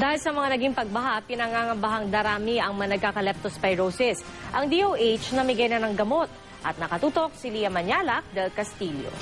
Dahil sa mga naging pagbaha, pinangangambahang darami ang mga nagkaka-leptospirosis. Ang DOH namigay na ng gamot at nakatutok si Lia Manyalak del Castillo.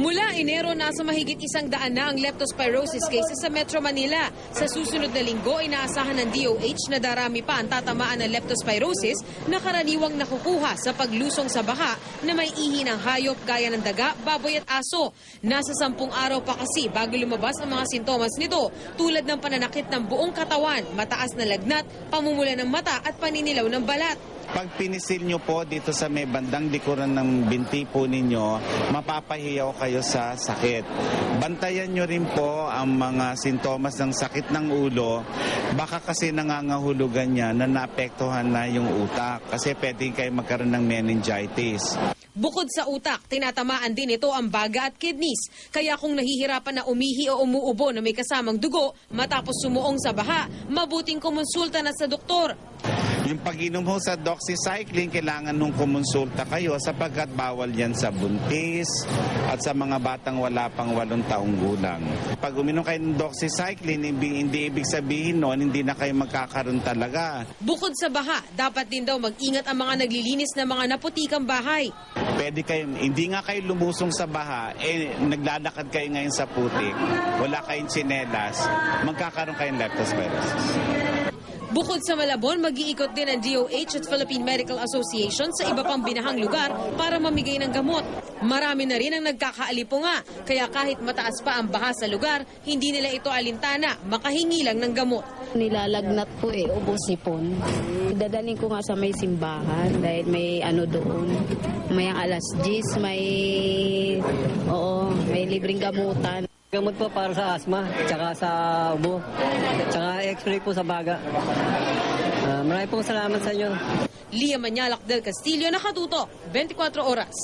Mula Enero, nasa mahigit isang daan na ang leptospirosis cases sa Metro Manila. Sa susunod na linggo, inaasahan ng DOH na darami pa ang tatamaan ng leptospirosis na karaniwang nakukuha sa paglusong sa baha na may ihi ng hayop gaya ng daga, baboy at aso. Nasa sampung araw pa kasi bago lumabas ang mga sintomas nito tulad ng pananakit ng buong katawan, mataas na lagnat, pamumula ng mata at paninilaw ng balat. Pag pinisil nyo po dito sa may bandang likuran ng binti po ninyo, mapapahiyaw kayo sa sakit. Bantayan nyo rin po ang mga sintomas ng sakit ng ulo. Baka kasi nangangahulugan niya na naapektuhan na yung utak kasi pwede kayo magkaroon ng meningitis. Bukod sa utak, tinatamaan din ito ang baga at kidneys. Kaya kung nahihirapan na umihi o umuubo na may kasamang dugo matapos sumuong sa baha, mabuting kumonsulta na sa doktor. Yung pag-inom ho sa doxycycline, kailangan nung kumonsulta kayo sapagkat bawal yan sa buntis at sa mga batang wala pang walong taong gulang. Pag uminom kayo ng doxycycline, hindi, hindi ibig sabihin noon, hindi na kayo magkakaroon talaga. Bukod sa baha, dapat din daw mag-ingat ang mga naglilinis ng mga naputikang bahay. Pwede kayo, hindi nga kayo lumusong sa baha, eh naglalakad kayo ngayon sa putik, wala kayong tsinelas, magkakaroon kayong leptospirosis. Bukod sa Malabon, mag-iikot din ang DOH at Philippine Medical Association sa iba pang binahang lugar para mamigay ng gamot. Marami na rin ang nagkakaalipunga, kaya kahit mataas pa ang baha sa lugar, hindi nila ito alintana, makahingi lang ng gamot. Nilalagnat po eh, ubos sipon. Dadaling ko nga sa may simbahan dahil may ano doon. May alas 10, may, oo, may libreng gamutan. Gamot po para sa asma, tsaka sa ubo, tsaka x-ray po sa baga. Ah, marami pong salamat sa inyo. Lia Manyalak del Castillo, nakatuto, 24 oras.